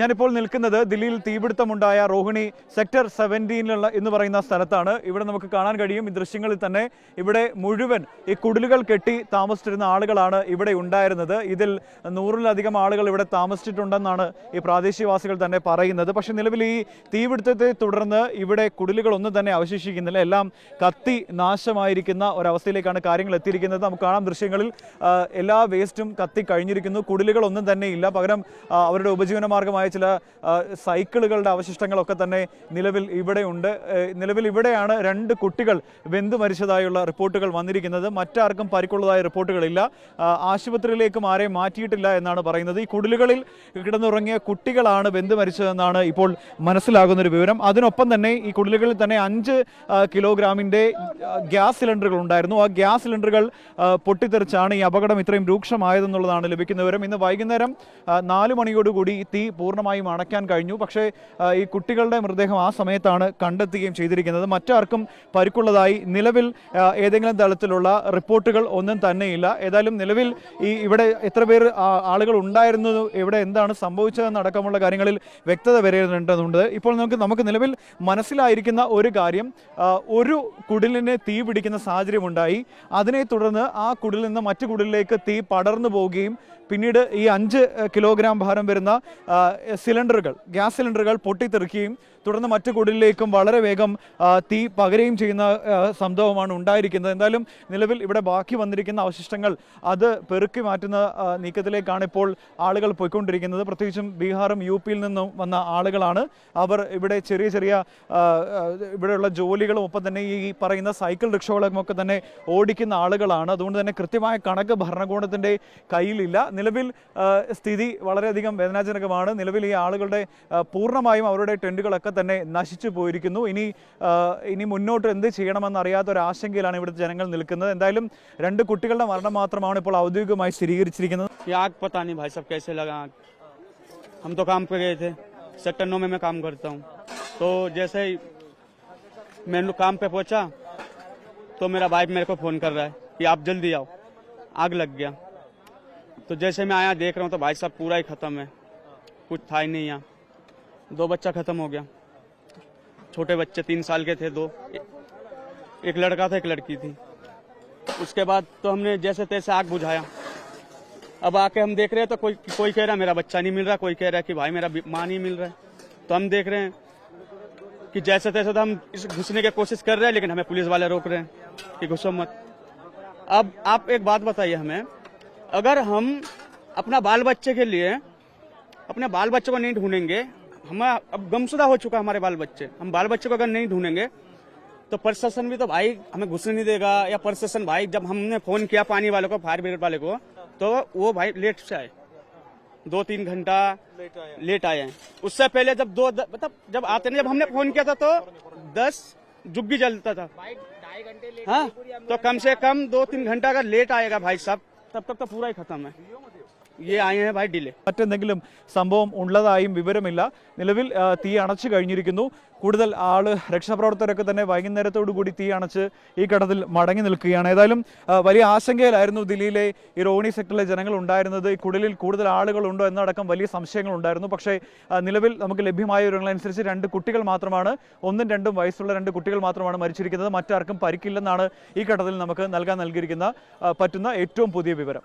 ഞാനിപ്പോൾ നിൽക്കുന്നത് ദില്ലിയിൽ തീപിടുത്തമുണ്ടായ റോഹിണി സെക്ടർ സെവന്റീനിലുള്ള എന്ന് പറയുന്ന സ്ഥലത്താണ്. ഇവിടെ നമുക്ക് കാണാൻ കഴിയും ഈ ദൃശ്യങ്ങളിൽ തന്നെ ഇവിടെ മുഴുവൻ ഈ കുടിലുകൾ കെട്ടി താമസിച്ചിരുന്ന ആളുകളാണ് ഇവിടെ ഉണ്ടായിരുന്നത്. ഇതിൽ നൂറിലധികം ആളുകൾ ഇവിടെ താമസിച്ചിട്ടുണ്ടെന്നാണ് ഈ പ്രാദേശികവാസികൾ തന്നെ പറയുന്നത്. പക്ഷേ നിലവിൽ ഈ തീപിടുത്തത്തെ തുടർന്ന് ഇവിടെ കുടിലുകളൊന്നും തന്നെ അവശേഷിക്കുന്നില്ല. എല്ലാം കത്തി നാശമായിരിക്കുന്ന ഒരവസ്ഥയിലേക്കാണ് കാര്യങ്ങൾ എത്തിയിരിക്കുന്നത്. നമുക്ക് കാണാം ദൃശ്യങ്ങളിൽ എല്ലാ വേസ്റ്റും കത്തി കഴിഞ്ഞിരിക്കുന്നു. കുടിലുകളൊന്നും തന്നെ ഇല്ല. പകരം അവരുടെ ഉപജീവന മാർഗമായ ചില സൈക്കിളുകളുടെ അവശിഷ്ടങ്ങളൊക്കെ തന്നെ നിലവിൽ ഇവിടെയുണ്ട് നിലവിൽ ഇവിടെയാണ് രണ്ട് കുട്ടികൾ വെന്തു മരിച്ചതായുള്ള റിപ്പോർട്ടുകൾ വന്നിരിക്കുന്നത്. മറ്റാർക്കും പരിക്കുള്ളതായ റിപ്പോർട്ടുകളില്ല. ആശുപത്രിയിലേക്കും ആരെയും മാറ്റിയിട്ടില്ല എന്നാണ് പറയുന്നത്. ഈ കുടിലുകളിൽ കിടന്നുറങ്ങിയ കുട്ടികളാണ് വെന്തു മരിച്ചതെന്നാണ് ഇപ്പോൾ മനസ്സിലാകുന്ന ഒരു വിവരം. അതിനൊപ്പം തന്നെ ഈ കുടിലുകളിൽ തന്നെ അഞ്ച് കിലോഗ്രാമിന്റെ ഗ്യാസ് സിലിണ്ടറുകൾ ഉണ്ടായിരുന്നു. ആ ഗ്യാസ് സിലിണ്ടറുകൾ പൊട്ടിത്തെറിച്ചാണ് ഈ അപകടം ഇത്രയും രൂക്ഷമായതെന്നുള്ളതാണ് ലഭിക്കുന്ന വിവരം. ഇന്ന് വൈകുന്നേരം നാല് മണിയോടുകൂടി തീ പൂർണമായും അണയ്ക്കാൻ കഴിഞ്ഞു. പക്ഷേ ഈ കുട്ടികളുടെ മൃതദേഹം ആ സമയത്താണ് കണ്ടെത്തുകയും ചെയ്തിരിക്കുന്നത്. മറ്റാർക്കും പരിക്കുള്ളതായി നിലവിൽ ഏതെങ്കിലും തലത്തിലുള്ള റിപ്പോർട്ടുകൾ ഒന്നും തന്നെയില്ല. ഏതായാലും നിലവിൽ ഈ ഇവിടെ എത്ര പേർ ആളുകൾ ഉണ്ടായിരുന്നു ഇവിടെ എന്താണ് സംഭവിച്ചതെന്നടക്കമുള്ള കാര്യങ്ങളിൽ വ്യക്തത വരേണ്ടതുണ്ട്. ഇപ്പോൾ നമുക്ക് നമുക്ക് നിലവിൽ മനസ്സിലായിരിക്കുന്ന ഒരു കാര്യം ഒരു കുടിലിനെ തീ പിടിക്കുന്ന സാഹചര്യമുണ്ടായി. അതിനെ തുടർന്ന് ആ കുടിലിൽ നിന്ന് മറ്റു കുടിലിലേക്ക് തീ പടർന്നു പോവുകയും പിന്നീട് ഈ അഞ്ച് കിലോഗ്രാം ഭാരം വരുന്ന സിലിണ്ടറുകൾ ഗ്യാസ് സിലിണ്ടറുകൾ പൊട്ടിത്തെറിക്കുകയും തുടർന്ന് മറ്റു കൂടിലേക്കും വളരെ വേഗം തീ പകരുകയും ചെയ്യുന്ന സംഭവമാണ് ഉണ്ടായിരിക്കുന്നത്. എന്തായാലും നിലവിൽ ഇവിടെ ബാക്കി വന്നിരിക്കുന്ന അവശിഷ്ടങ്ങൾ അത് പെറുക്കി മാറ്റുന്ന നീക്കത്തിലേക്കാണ് ഇപ്പോൾ ആളുകൾ പോയിക്കൊണ്ടിരിക്കുന്നത്. പ്രത്യേകിച്ചും ബീഹാറും യു പിയിൽ നിന്നും വന്ന ആളുകളാണ്. അവർ ഇവിടെ ചെറിയ ചെറിയ ഇവിടെയുള്ള ജോലികളും ഒപ്പം തന്നെ ഈ പറയുന്ന സൈക്കിൾ റിക്ഷകളും ഒക്കെ തന്നെ ഓടിക്കുന്ന ആളുകളാണ്. അതുകൊണ്ട് തന്നെ കൃത്യമായ കണക്ക് ഭരണകൂടത്തിന്റെ കയ്യിലില്ല. നിലവിൽ സ്ഥിതി വളരെയധികം വേദനാജനകമാണ്. നിലവിൽ ഈ ആളുകളുടെ ആ, പൂർണ്ണമായും അവരുടെ ടെൻറ്റുകളൊക്കെ തന്നെ നശിച്ചു പോയിരിക്കുന്നു ഇനി ആ, ഇനി മുന്നോട്ട് എന്ത് ചെയ്യണമെന്ന് അറിയാത്ത ഒരു ആശങ്കയിലാണ് ഇവിടുത്തെ ജനങ്ങൾ നിൽക്കുന്നത് എന്തായാലും രണ്ട് കുട്ടികളുടെ മരണം മാത്രമാണ് ഇപ്പോൾ ഔദ്യോഗികമായി സ്ഥിരീകരിച്ചിരിക്കുന്നത് ये आग पता नहीं भाई साहब कैसे लगा आग हम तो काम पे गए थे सेक्टर नौ में मैं काम करता हूँ तो जैसे ही मैं लोग काम पे पहुंचा तो मेरा भाई मेरे को फोन कर रहा है कि आप जल्दी आओ आग लग गया तो जैसे मैं आया देख रहा हूँ तो भाई साहब पूरा ही खत्म है कुछ था ही नहीं यहाँ। दो बच्चा खत्म हो गया। छोटे बच्चे तीन साल के थे, दो। एक लड़का था, एक लड़की थी। उसके बाद तो हमने जैसे तैसे आग बुझाया। अब आके हम देख रहे हैं तो कोई कोई कह रहा है, मेरा बच्चा नहीं मिल रहा। कोई कह रहा है कि भाई, मेरा माँ नहीं मिल रहा है। तो हम देख रहे हैं कि जैसे तैसे तो हम इस घुसने की कोशिश कर रहे हैं, लेकिन हमें पुलिस वाले रोक रहे हैं कि घुसो मत। अब आप एक बात बताइए हमें। अगर हम अपना बाल बच्चे के लिए अपने बाल बच्चों को नहीं ढूंढेंगे। हम अब गमशुदा हो चुका हमारे बाल बच्चे हम बाल बच्चे को अगर नहीं ढूंढेंगे तो प्रशासन भी तो भाई हमें घुसने नहीं देगा या प्रशासन भाई जब हमने फ़ोन किया पानी वाले को फायर ब्रिगेड वाले को तो वो भाई लेट से आए। दो तीन घंटा लेट आए। हैं उससे पहले जब दो मतलब जब आते नहीं जब हमने फ़ोन किया था तो दस जुग्गी जलता था। हाँ तो कम से कम दो तीन घंटा अगर लेट आएगा भाई साहब तब तक तो पूरा ही खत्म है। മറ്റെന്തെങ്കിലും സംഭവം ഉള്ളതായും വിവരമില്ല. നിലവിൽ തീ അണച്ചു കഴിഞ്ഞിരിക്കുന്നു. കൂടുതൽ ആൾ രക്ഷാപ്രവർത്തകരൊക്കെ തന്നെ വൈകുന്നേരത്തോടു കൂടി തീ അണച്ച് ഈ കടത്തിൽ മടങ്ങി നിൽക്കുകയാണ്. ഏതായാലും വലിയ ആശങ്കയിലായിരുന്നു ദില്ലിയിലെ ഈ റോണി സെക്ടറിലെ ജനങ്ങൾ ഉണ്ടായിരുന്നത്. ഈ കുടലിൽ കൂടുതൽ ആളുകളുണ്ടോ എന്നടക്കം വലിയ സംശയങ്ങൾ ഉണ്ടായിരുന്നു പക്ഷേ നിലവിൽ നമുക്ക് ലഭ്യമായ വിവരങ്ങളനുസരിച്ച് രണ്ട് കുട്ടികൾ മാത്രമാണ് ഒന്നും രണ്ടും വയസ്സുള്ള രണ്ട് കുട്ടികൾ മാത്രമാണ് മരിച്ചിരിക്കുന്നത്. മറ്റാർക്കും പരിക്കില്ലെന്നാണ് ഈ കടത്തിൽ നമുക്ക് നൽകാൻ നൽകിയിരിക്കുന്ന പറ്റുന്ന ഏറ്റവും പുതിയ വിവരം.